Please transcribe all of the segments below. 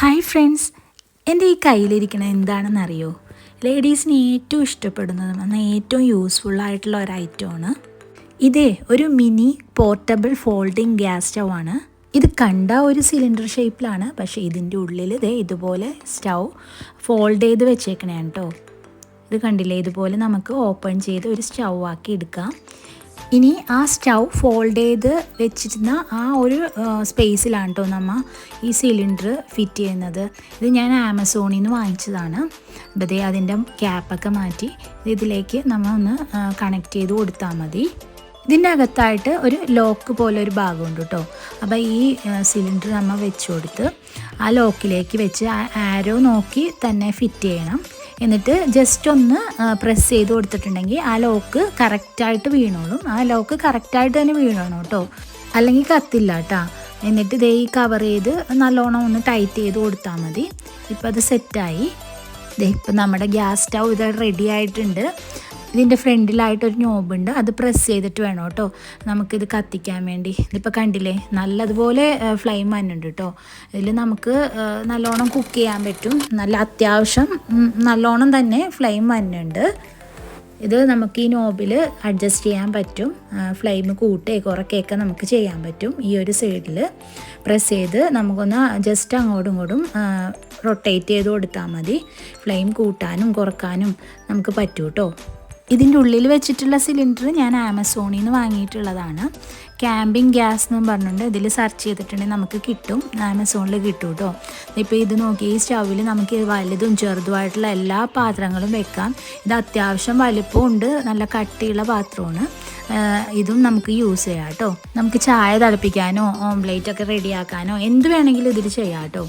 Hi friends എന്റെ ഈ കയ്യിലിരിക്കുന്നത് എന്താണെന്ന് അറിയോ ലേഡീസിന് ഏറ്റവും ഇഷ്ടപ്പെടുന്നതും എന്നാൽ ഏറ്റവും യൂസ്ഫുൾ ആയിട്ടുള്ള ഒരു ഐറ്റമാണ് ഇതേ ഒരു mini portable folding gas stove ആണ്. ഇത് കണ്ട ഒരു സിലിണ്ടർ ഷേപ്പിലാണ് പക്ഷേ ഇതിന്റെ ഉള്ളിൽ ഇതേ ഇതുപോലെ സ്റ്റൗ ഫോൾഡ് ചെയ്ത് വെച്ചേക്കണേ കേട്ടോ ഇത് കണ്ടില്ലേ? ഇതുപോലെ നമുക്ക് ഓപ്പൺ ചെയ്ത് ഒരു സ്റ്റൗ ആക്കി എടുക്കാം. ഇനി ആ സ്റ്റൗ ഫോൾഡ് ചെയ്ത് വെച്ചിരുന്ന ആ ഒരു സ്പേസിലാണ് കേട്ടോ നമ്മ ഈ സിലിണ്ടർ ഫിറ്റ് ചെയ്യുന്നത്. ഇത് ഞാൻ ആമസോണിൽ നിന്ന് വാങ്ങിച്ചതാണ്. അപ്പോൾ അതിന്റെ ക്യാപ്പൊക്കെ മാറ്റി ഇതിലേക്ക് നമ്മൾ ഒന്ന് കണക്ട് ചെയ്ത് കൊടുത്താൽ മതി. ഇതിന്റെ അകത്തായിട്ട് ഒരു ലോക്ക് പോലെ ഒരു ഭാഗമുണ്ട് കേട്ടോ അപ്പോൾ ഈ സിലിണ്ടർ നമ്മൾ വെച്ച് കൊടുത്ത് ആ ലോക്കിലേക്ക് വെച്ച് ആ ആരോ നോക്കി തന്നെ ഫിറ്റ് ചെയ്യണം. എന്നിട്ട് ജസ്റ്റ് ഒന്ന് പ്രസ് ചെയ്ത് കൊടുത്തിട്ടുണ്ടെങ്കിൽ ആ ലോക്ക് കറക്റ്റായിട്ട് വീണോളും. ആ ലോക്ക് കറക്റ്റായിട്ട് തന്നെ വീണോണം കേട്ടോ. അല്ലെങ്കിൽ കത്തില്ല കേട്ടോ എന്നിട്ട് ദേ ഈ കവർ ചെയ്ത് നല്ലോണം ഒന്ന് ടൈറ്റ് ചെയ്ത് കൊടുത്താൽ മതി. ഇപ്പം അത് സെറ്റായി ഇപ്പം നമ്മുടെ ഗ്യാസ് സ്റ്റൗ ഇത് റെഡി ആയിട്ടുണ്ട്. ഇതിന്റെ ഫ്രണ്ടിലായിട്ട് ഒരു നോബുണ്ട് അത് പ്രസ് ചെയ്തിട്ട് വേണം കേട്ടോ. നമുക്കിത് കത്തിക്കാൻ വേണ്ടി. ഇതിപ്പോൾ കണ്ടില്ലേ? നല്ലതുപോലെ ഫ്ലെയിം വന്നിട്ടുണ്ട് കേട്ടോ. ഇതിൽ നമുക്ക് നല്ലോണം കുക്ക് ചെയ്യാൻ പറ്റും. നല്ല അത്യാവശ്യം നല്ലോണം തന്നെ ഫ്ലെയിം വന്നിട്ടുണ്ട്. ഇത് നമുക്ക് ഈ നോബിൽ അഡ്ജസ്റ്റ് ചെയ്യാൻ പറ്റും. ഫ്ലെയിം കൂട്ടേ കുറയ്ക്കുകയൊക്കെ നമുക്ക് ചെയ്യാൻ പറ്റും ഈ ഒരു സൈഡിൽ പ്രസ് ചെയ്ത് നമുക്കൊന്ന് ജസ്റ്റ് അങ്ങോട്ടും ഇങ്ങോട്ടും റൊട്ടേറ്റ് ചെയ്ത് കൊടുത്താൽ മതി. ഫ്ലെയിം കൂട്ടാനും കുറക്കാനും നമുക്ക് പറ്റൂട്ടോ ഇതിന്റെ ഉള്ളിൽ വെച്ചിട്ടുള്ള സിലിണ്ടർ ഞാൻ ആമസോണിൽ നിന്ന് വാങ്ങിയിട്ടുള്ളതാണ്. ക്യാമ്പിംഗ് ഗ്യാസ് എന്നും പറഞ്ഞിട്ടുണ്ട് ഇതിൽ സെർച്ച് ചെയ്തിട്ടുണ്ടെങ്കിൽ നമുക്ക് കിട്ടും. ആമസോണിൽ കിട്ടും കേട്ടോ. ഇപ്പോൾ ഇത് നോക്കി ഈ സ്റ്റൗവിൽ നമുക്ക് വലുതും ചെറുതുമായിട്ടുള്ള എല്ലാ പാത്രങ്ങളും വെക്കാം. ഇത് അത്യാവശ്യം ഉണ്ട്. നല്ല കട്ടിയുള്ള പാത്രമാണ്. ഇതും നമുക്ക് യൂസ് ചെയ്യാം കേട്ടോ. നമുക്ക് ചായ തിളപ്പിക്കാനോ ഓംലേറ്റ് ഒക്കെ റെഡിയാക്കാനോ എന്ത് വേണമെങ്കിലും ഇതിൽ ചെയ്യാം കേട്ടോ.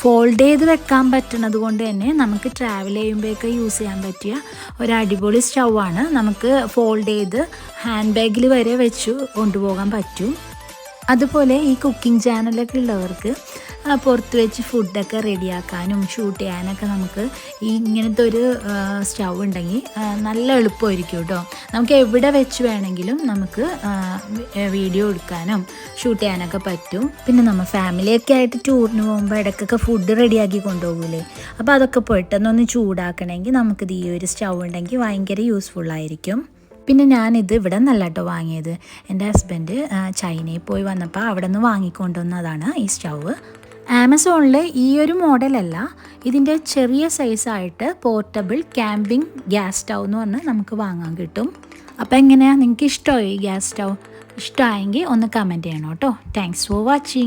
ഫോൾഡ് ചെയ്ത് വെക്കാൻ പറ്റുന്നത് കൊണ്ട് തന്നെ നമുക്ക് ട്രാവൽ ചെയ്യുമ്പോഴൊക്കെ യൂസ് ചെയ്യാൻ പറ്റിയ ഒരു അടിപൊളി സ്റ്റൗ ആണ്. നമുക്ക് ഫോൾഡ് ചെയ്ത് ഹാൻഡ് ബാഗിൽ വരെ വെച്ച് കൊണ്ടുപോകാൻ പറ്റും. അതുപോലെ ഈ കുക്കിംഗ് ചാനലൊക്കെ ഉള്ളവർക്ക് പുറത്ത് വെച്ച് ഫുഡൊക്കെ റെഡിയാക്കാനും ഷൂട്ട് ചെയ്യാനൊക്കെ നമുക്ക് ഈ ഇങ്ങനത്തെ ഒരു സ്റ്റൗ ഉണ്ടെങ്കിൽ നല്ല എളുപ്പമായിരിക്കും കേട്ടോ നമുക്ക് എവിടെ വെച്ച് വേണമെങ്കിലും നമുക്ക് വീഡിയോ എടുക്കാനും ഷൂട്ട് ചെയ്യാനൊക്കെ പറ്റും. പിന്നെ നമ്മൾ ഫാമിലിയൊക്കെ ആയിട്ട് ടൂറിന് പോകുമ്പോൾ ഇടയ്ക്കൊക്കെ ഫുഡ് റെഡിയാക്കി കൊണ്ടുപോകൂലേ. അപ്പോൾ അതൊക്കെ പെട്ടെന്നൊന്ന് ചൂടാക്കണമെങ്കിൽ നമുക്കിത് ഈ ഒരു സ്റ്റൗ ഉണ്ടെങ്കിൽ ഭയങ്കര ആയിരിക്കും. പിന്നെ ഞാനിത് ഇവിടെ നല്ല കേട്ടോ വാങ്ങിയത്. എന്റെ ഹസ്ബൻഡ് ചൈനയിൽ പോയി വന്നപ്പോൾ അവിടെ നിന്ന് വാങ്ങിക്കൊണ്ടുവന്നതാണ് ഈ സ്റ്റൗവ് ആമസോണിൽ ഈ ഒരു മോഡലല്ല. ഇതിന്റെ ചെറിയ സൈസായിട്ട് പോർട്ടബിൾ ക്യാമ്പിംഗ് ഗ്യാസ് സ്റ്റൗ എന്ന് പറഞ്ഞാൽ നമുക്ക് വാങ്ങാൻ കിട്ടും. അപ്പോൾ എങ്ങനെയാണ് നിങ്ങൾക്ക് ഇഷ്ടമായി ഈ ഗ്യാസ് സ്റ്റൗ ഇഷ്ടമായെങ്കിൽ ഒന്ന് കമന്റ് ചെയ്യണം കേട്ടോ. Thanks for watching